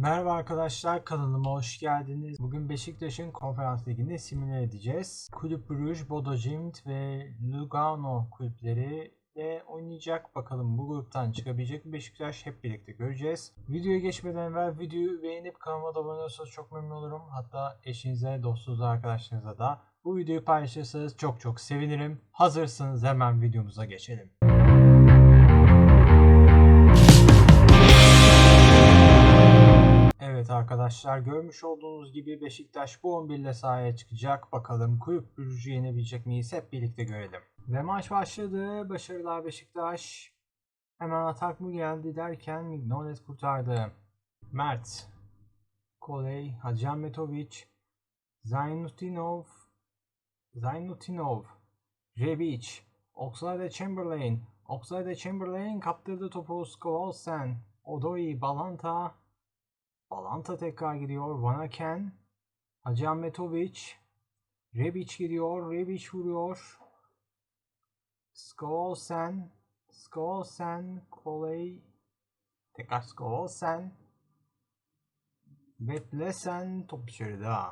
Merhaba arkadaşlar kanalıma hoş geldiniz. Bugün Beşiktaş'ın konferans liginde simüle edeceğiz. Kulüp Brugge, Bodo Glimt ve Lugano kulüpleri de oynayacak. Bakalım bu gruptan çıkabilecek mi Beşiktaş hep birlikte göreceğiz. Videoya geçmeden evvel videoyu beğenip kanalıma da abone olursanız çok memnun olurum. Hatta eşinize, dostunuza, arkadaşlarınıza da bu videoyu paylaşırsanız çok çok sevinirim. Hazırsanız hemen videomuza geçelim. Arkadaşlar görmüş olduğunuz gibi Beşiktaş bu 11 ile sahaya çıkacak. Bakalım Kulüp Brugge'yi yenebilecek miyiz? Hep birlikte görelim. Ve maç başladı. Başarılar Beşiktaş. Hemen atak mı geldi derken Mignolet kurtardı. Mert. Koley. Hacametovic. Zaynutinov. Zaynutinov. Rebic. Oxlade Chamberlain. Oxlade Chamberlain kaptırdı topu Skovalsen. Odoi. Balanta. Balanta tekrar gidiyor. Vanaken. Hacı Ahmetovic. Rebic gidiyor. Rebic vuruyor. Skovalsen. Skovalsen. Koley. Tekrar Skovalsen. Vetlesen. Top dışarıda.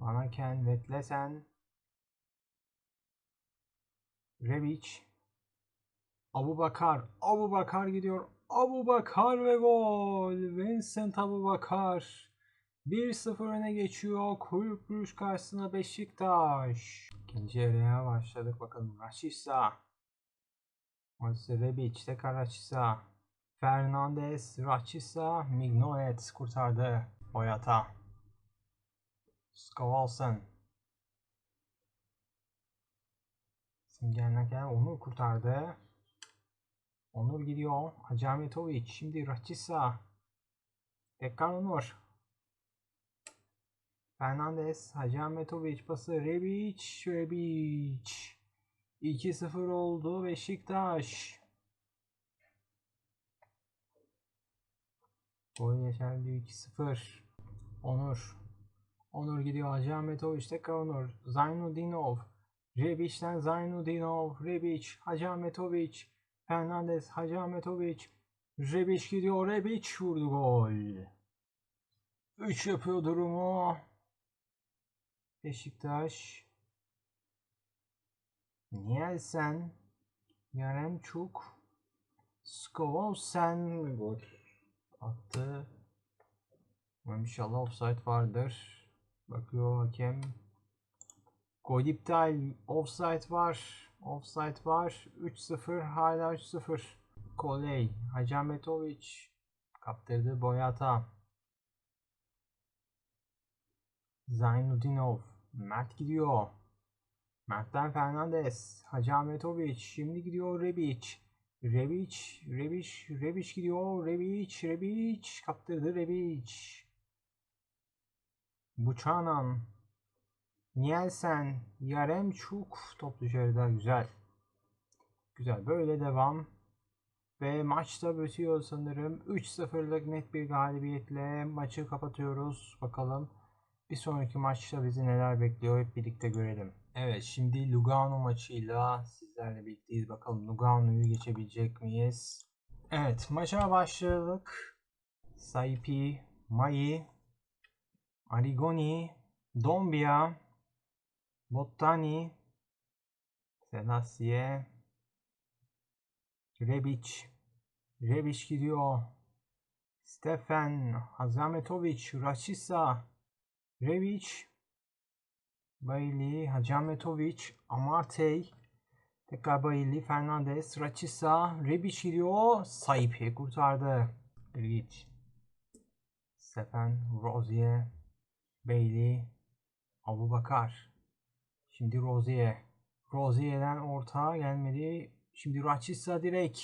Vanaken. Vetlesen. Rebic. Abu Bakar. Abu Bakar gidiyor. Abu Bakar ve gol. Vincent Abu Bakar 1-0 öne geçiyor. Kulüp Brugge karşısına Beşiktaş. İkinci yarıya başladık bakalım. Rashica. Orası Rebic. Tekrar Rashica. Fernandez. Rashica. Mignolet kurtardı. Boyata. Skovalsen. Simgenlerken onu kurtardı. Onur gidiyor. Hacı Ahmetovic. Şimdi Rahçisa. Tekrar Onur. Fernandez. Hacı Ahmetovic pası. Rebic. Rebic. 2-0 oldu Beşiktaş. Gol geçerli 2-0. Onur. Onur gidiyor. Hacı Ahmetovic tekrar Onur. Zaynudinov. Rebic'den Zaynudinov. Rebic. Hacı Ahmetovic. Fernandez, Hacı Ahmetovic, Rebic gidiyor, Rebic vurdu gol. 3 yapıyor durumu. Beşiktaş. Nielsen, Yaremçuk, Skovalsen gol attı. Umarım İnşallah offside vardır. Bakıyor hakem. Gol iptal. Offside var. Offside var. 3-0 hala 3-0. Koley. Hacametovic kaptırdı Boyata. Zaynudinov. Mert gidiyor. Mert'ten Fernandez. Hacametovic. Şimdi gidiyor Rebic. Rebic. Rebic. Rebic gidiyor. Rebic. Rebic. Kaptırdı Rebic. Buchanan. Nielsen, Yaremçuk top dışarıda güzel. Güzel böyle devam. Ve maçta bitiyor sanırım. 3-0'lık net bir galibiyetle maçı kapatıyoruz. Bakalım bir sonraki maçta bizi neler bekliyor hep birlikte görelim. Evet şimdi Lugano maçıyla sizlerle birlikteyiz. Bakalım Lugano'yu geçebilecek miyiz? Evet maça başladık. Saipi, Mai, Arigoni, Dombia, Bottani, Selassie, Rebic, Rebic gidiyor. Stefan, Hazametovic, Rashica, Rebic, Bailey, Hacametovic, Amartey, tekrar Bailey, Fernandez, Rashica, Rebic gidiyor. Saipi kurtardı. Rebic, Stefan, Rozier, Bailey, Abu Bakar. Şimdi Rozier. Rozier'den orta gelmedi. Şimdi Raçisa direkt.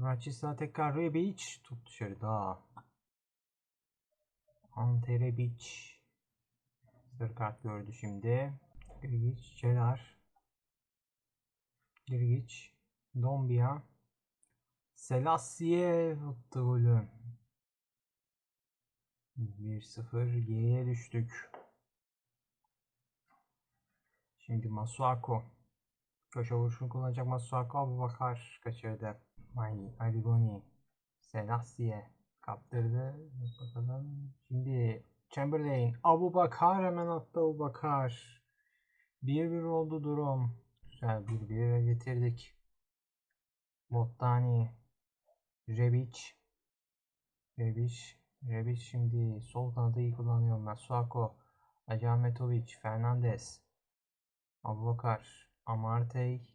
Raçisa tekrar Rebic. Top dışarıda. Ante Rebic. Sarı kart gördü şimdi. Girgic. Çelar. Girgic. Dombia. Selassie attı golü. 1-0 geriye düştük. Şimdi Masuako. Köşe vuruşunu kullanacak Masuako Abu Bakar kaçırdı. Mai, Arigoni, Selassie, Kaptırdı. Bakalım. Şimdi Chamberlain. Abu Bakar hemen attı Abu Bakar. 1-1 oldu durum. Güzel 1-1'e getirdik. Bottani. Rebic. Rebic. Rebic şimdi sol kanadı iyi kullanıyor. Masuako. Acametovic. Fernandez. Abubakar. Amartey.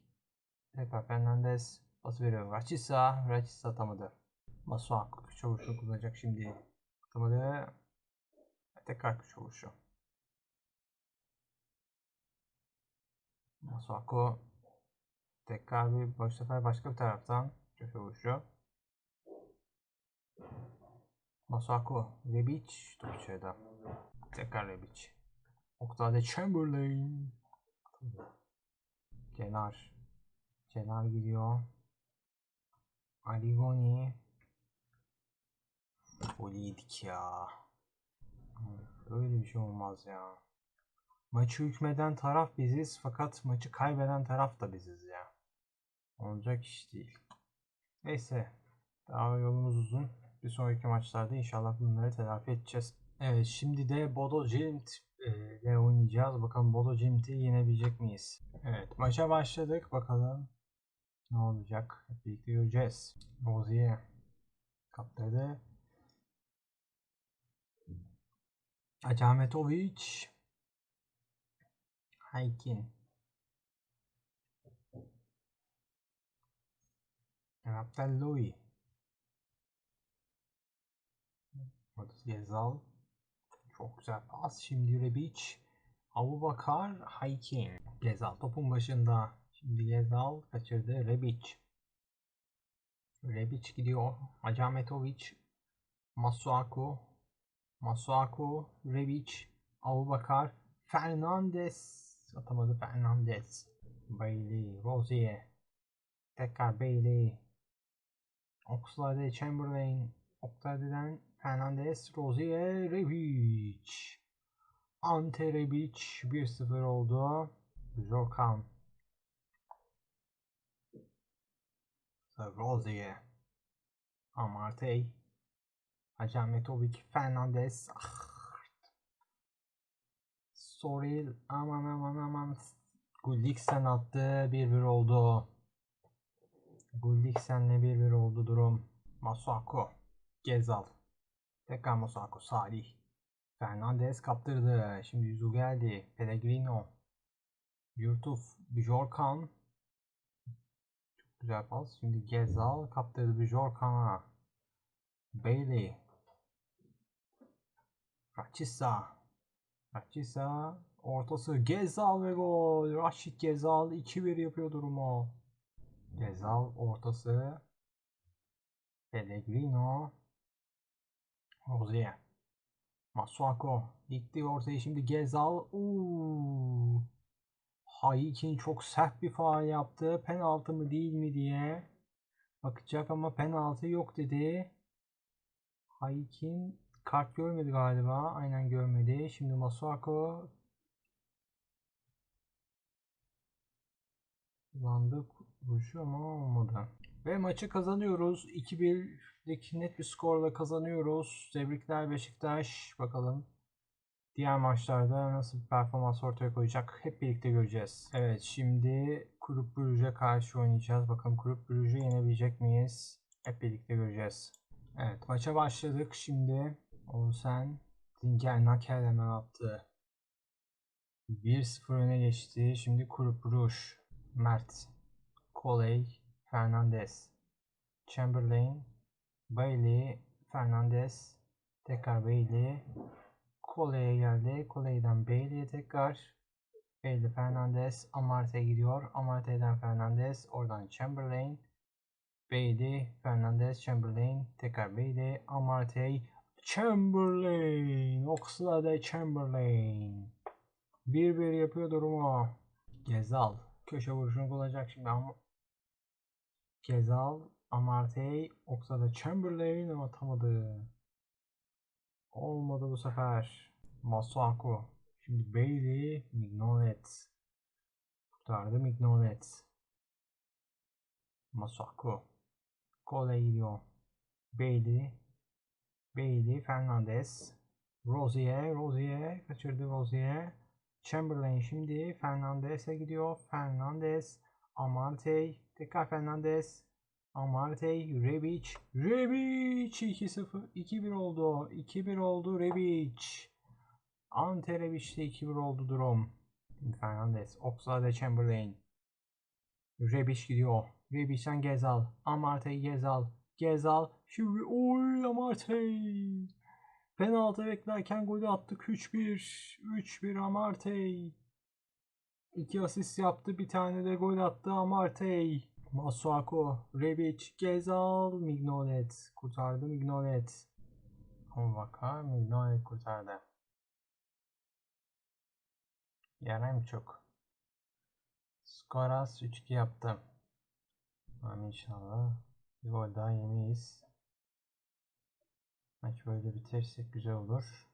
Tekrar Fernandez. Pas veriyor. Raçisa. Raçisa atamadı. Masuako. Çavuşu kullanacak şimdi. Atamadı. Tekrar çavuşu. Masuako. Tekrar bir bu sefer başka bir taraftan köşe vuruşu. Masuako. Rebic. Top içeride. Tekrar Rebic. Oktay'da Chamberlain. Kenar. Kenar gidiyor. Aligoni. Gol yedik ya. Öyle bir şey olmaz ya. Maçı hükmeden taraf biziz fakat maçı kaybeden taraf da biziz ya. Olacak iş değil. Neyse. Daha yolumuz uzun. Bir sonraki maçlarda inşallah bunları telafi edeceğiz. Evet şimdi de Bodo Glimt ile oynayacağız. Bakalım Bodo Glimt'i yenebilecek miyiz? Evet maça başladık. Bakalım ne olacak? Hep birlikte göreceğiz. Rozier kaptırdı. Acametovic Haykin Raptalloy Orada Gezal Çok güzel pas. Şimdi Rebic Abu Bakar Haykin Gezal topun başında. Şimdi Gezal kaçırdı. Rebic Rebic gidiyor. Acametovic Masuaku Masuaku, Rebic, Abubakar, Fernandez atamadı Fernandez. Bailey, Rozier, tekrar Bailey, Oxlade, Chamberlain, Oxlade'den Fernandez, Rozier, Rebic. Ante Rebic 1-0 oldu. Jokan. Rozier. Amartey. Acametovic, Fernandez. Ah. Soril aman aman aman. Gulliksen attı. 1-1 oldu. Gulliksen'le 1-1 oldu durum. Masuako. Gezal. Tekrar Masuako. Salih. Fernandez kaptırdı. Şimdi yüzü geldi. Pellegrino. Yurtuf. Bjorkan. Çok güzel pas. Şimdi Gezal kaptırdı Bjorkan'a. Bailey. Raçisa. Raçisa. Ortası Gezal ve gol. Raşit Gezal 2-1 yapıyor durumu. Gezal ortası. Pellegrino. Rozier. Masuako. Dikti ortaya şimdi Gezal. Uuu. Haykin çok sert bir faal yaptı. Penaltı mı değil mi diye. Bakacak ama penaltı yok dedi. Haykin kart görmedi galiba. Aynen görmedi. Şimdi Masuako kullandık vuruşu ama olmadı. Ve maçı kazanıyoruz. 2-1'lik net bir skorla kazanıyoruz. Tebrikler Beşiktaş. Bakalım diğer maçlarda nasıl bir performans ortaya koyacak hep birlikte göreceğiz. Evet şimdi Kulüp Brugge'e karşı oynayacağız. Bakalım Kulüp Brugge'yi yenebilecek miyiz? Hep birlikte göreceğiz. Evet maça başladık şimdi. Olsen Zinger Nakel hemen attı. 1-0 öne geçti. Şimdi Kulüp Brugge. Mert. Koley. Fernandez. Chamberlain. Bailey. Fernandez. Tekrar Bailey. Koley'e geldi. Koley'den Bailey'e tekrar. Bailey Fernandez. Amartey gidiyor. Amartey'den Fernandez. Oradan Chamberlain. Bailey, Fernandez, Chamberlain, tekrar Bailey, Amartey, Chamberlain, Oxlade Chamberlain. 1-1 yapıyor durumu. Gezal, köşe vuruşunu kullanacak şimdi ama Gezal, Amartey, Oxlade Chamberlain ama atamadı. Olmadı bu sefer. Masuaku. Şimdi Bailey, Mignolet. Kurtardı Mignolet. Masuaku. Kolay gidiyor. Bailey. Bailey, Fernandez, Rozier, Rozier kaçırdı Rozier. Chamberlain şimdi Fernandez'e gidiyor. Fernandez, Amartey, tekrar Fernandez, Amartey, Rebic, Rebic 2-0, 2-1 oldu. 2-1 oldu Rebic. Ante Rebic'te 2-1 oldu durum. Fernandez, Oxlade Chamberlain. Rebic gidiyor. Rebic'ten Gezal. Amartey Gezal. Gezal. Şimdi oy Amartey. Penaltı beklerken golü attık 3-1. 3-1 Amartey. İki asist yaptı. Bir tane de gol attı Amartey. Masuako, Rebic, Gezal, Mignolet. Kurtardı Mignolet. Ovaka, Mignolet kurtardı. Yarayım çok. Skoras 3-2 yaptı. Ama inşallah bir gol daha yemeyiz. Maç böyle bitirsek güzel olur.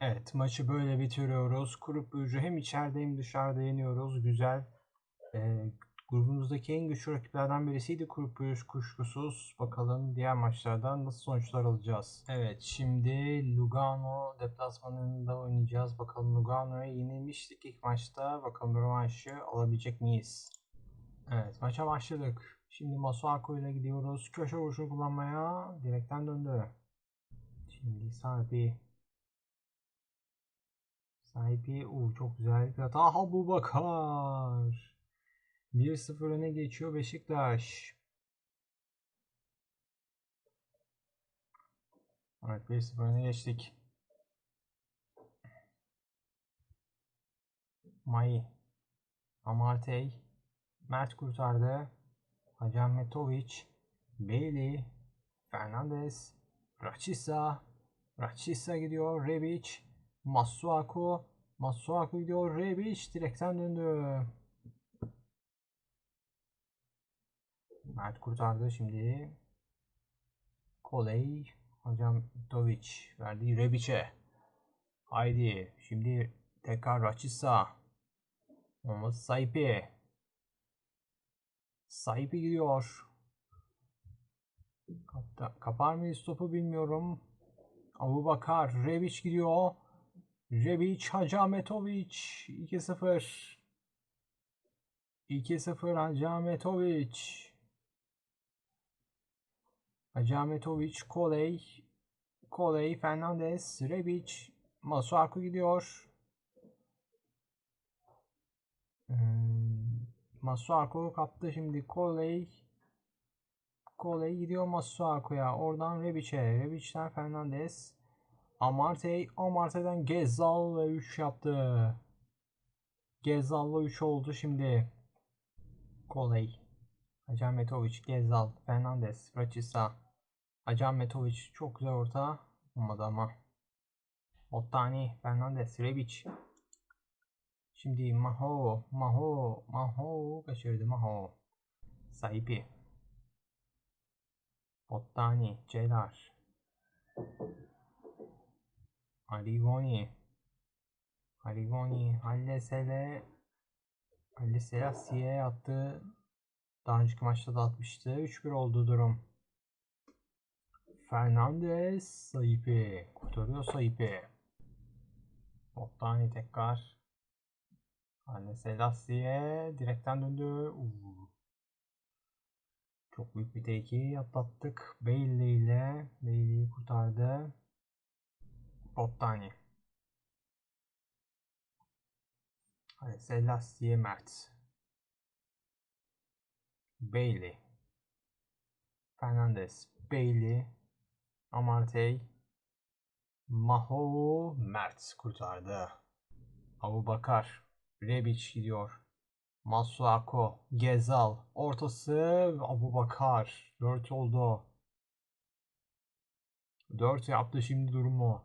Evet maçı böyle bitiriyoruz. Kurup Burcu hem içeride hem dışarıda yeniyoruz. Güzel. Ee, grubumuzdaki en güçlü rakiplerden birisiydi Kurup Burcu kuşkusuz. Bakalım diğer maçlardan nasıl sonuçlar alacağız. Evet şimdi Lugano deplasmanında oynayacağız. Bakalım Lugano'ya yenilmiştik ilk maçta. Bakalım rövanşı alabilecek miyiz? Evet maça başladık. Şimdi Masuako ile gidiyoruz. Köşe vuruşu kullanmaya direkten döndü. Şimdi sahibi sahibi uu çok güzel bir hata. Abu Bakar 1-0 öne geçiyor Beşiktaş. Evet 1-0 öne geçtik. Mai Amartey Mert kurtardı. Hacametovic, Bailey, Fernandez, Rachisa, Rachisa gidiyor, Rebic, Masuaku, Masuaku gidiyor, Rebic direkten döndü. Mert kurtardı şimdi. Koley, Hacametovic verdi Rebic'e. Haydi şimdi tekrar Rachisa. Olmaz Saipi. Sahibi gidiyor. Kapta, kapar mıyız topu bilmiyorum. Abu Bakar, Rebic gidiyor. Rebic, Hacametovic 2-0. 2-0 Hacametovic. Hacametovic, Koley. Koley, Fernandez, Rebic, Masuaku gidiyor. Hmm. Masuako kaptı şimdi Koley. Koley gidiyor Masuako'ya. Oradan Rebic'e. Rebic'ten Fernandez. Amartey. Amartey'den Gezal ve 3 yaptı. Gezal'la 3 oldu şimdi. Koley. Hacametovic, Gezal, Fernandez, Rachisa. Hacametovic çok güzel orta. Olmadı ama. Ottani, Fernandez, Rebic. Şimdi Maho, Maho, Maho kaçırdı Maho. Sahibi. Ottani, Celar. Arigoni. Arigoni, Hallesele. Hallesele Asiye attı. Daha önceki maçta da atmıştı. 3-1 oldu durum. Fernandez, Sahibi. Kurtarıyor Sahibi. Ottani tekrar. Anne Selassie direkten döndü. Uu. Çok büyük bir tehlikeyi atlattık. Bailey ile Bailey'i kurtardı. Bottani. Hadi Selassie Mert. Bailey. Fernandez. Bailey. Amartey. Maho Mert kurtardı. Abu Bakar. Rebic gidiyor. Masuako, Gezal, ortası Abu Bakar. 4 oldu. 4 yaptı şimdi durumu.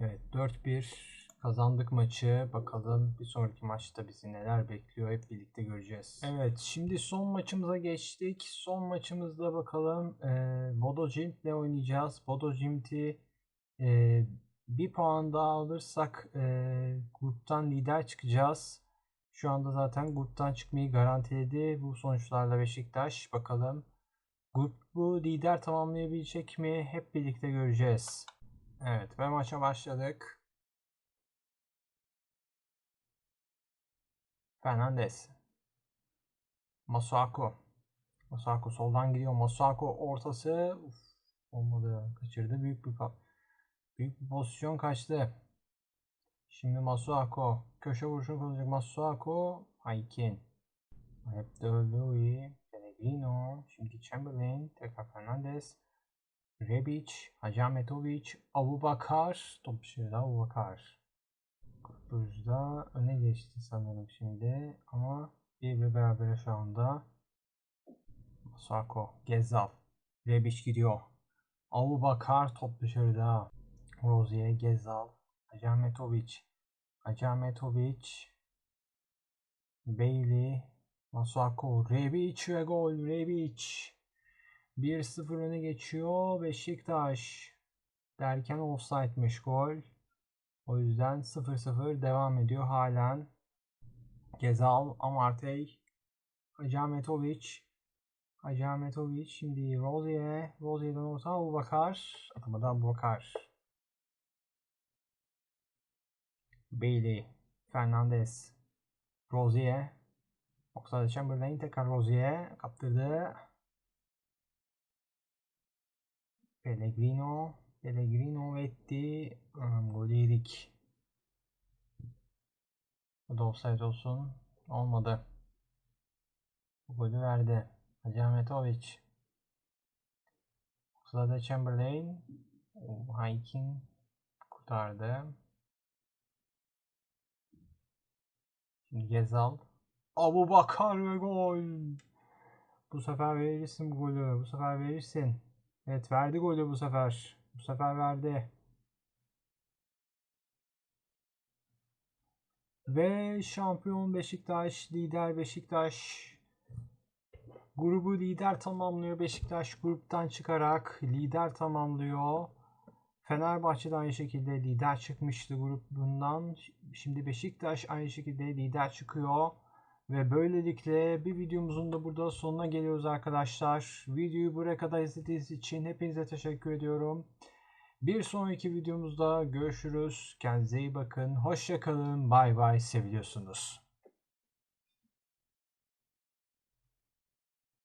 Evet 4-1 kazandık maçı. Bakalım bir sonraki maçta bizi neler bekliyor hep birlikte göreceğiz. Evet şimdi son maçımıza geçtik. Son maçımızda bakalım e, Bodo Glimt ile oynayacağız. Bodo Glimt'i e, bir puan daha alırsak e, gruptan lider çıkacağız. Şu anda zaten gruptan çıkmayı garantiledi bu sonuçlarla Beşiktaş. Bakalım Grubu lider tamamlayabilecek mi? Hep birlikte göreceğiz. Evet ve maça başladık. Fernandez. Masuaku. Masuaku soldan gidiyor. Masuaku ortası. Uf, olmadı. Kaçırdı. Büyük bir büyük bir pozisyon kaçtı. Şimdi Masuaku. Köşe vuruşunu kullanacak Masuaku. Aykin. De Louis. Pellegrino. Şimdi Chamberlain. Tekrar Fernandez. Rebic. Hacı Ahmetovic. Abubakar. Top dışarıda Abubakar. Kurtuluş'da öne geçti sanırım şimdi. Ama bir ve beraber şu anda. Masuaku. Gezal. Rebic gidiyor. Abubakar top dışarıda. Rozier, Gezal, Hacı Ahmetovic, Bailey, Masuaku, Rebic ve gol. Rebic 1-0 öne geçiyor Beşiktaş. Derken offside'miş gol. O yüzden 0-0 devam ediyor halen. Gezal, Amartey, Hacı Ahmetovic şimdi Rozier, Rozier'den orta Abubakar, atamadan Abubakar. Bailey, Fernandez, Rozier, Oxlade Chamberlain tekrar Rozier kaptırdı. Pellegrino, Pellegrino etti. Hmm, golü yedik. Bu da offside olsun. Olmadı. Bu golü verdi. Hacı Ahmetovic. Oxlade Chamberlain. Hiking kurtardı. Şimdi Gezal. Abu Bakar ve gol. Bu sefer verirsin bu golü. Bu sefer verirsin. Evet verdi golü bu sefer. Bu sefer verdi. Ve şampiyon Beşiktaş, lider Beşiktaş. Grubu lider tamamlıyor. Beşiktaş gruptan çıkarak lider tamamlıyor. Fenerbahçe de aynı şekilde lider çıkmıştı grubundan. Şimdi Beşiktaş aynı şekilde lider çıkıyor. Ve böylelikle bir videomuzun da burada sonuna geliyoruz arkadaşlar. Videoyu buraya kadar izlediğiniz için hepinize teşekkür ediyorum. Bir sonraki videomuzda görüşürüz. Kendinize iyi bakın. Hoşçakalın. Bay bay. Seviliyorsunuz.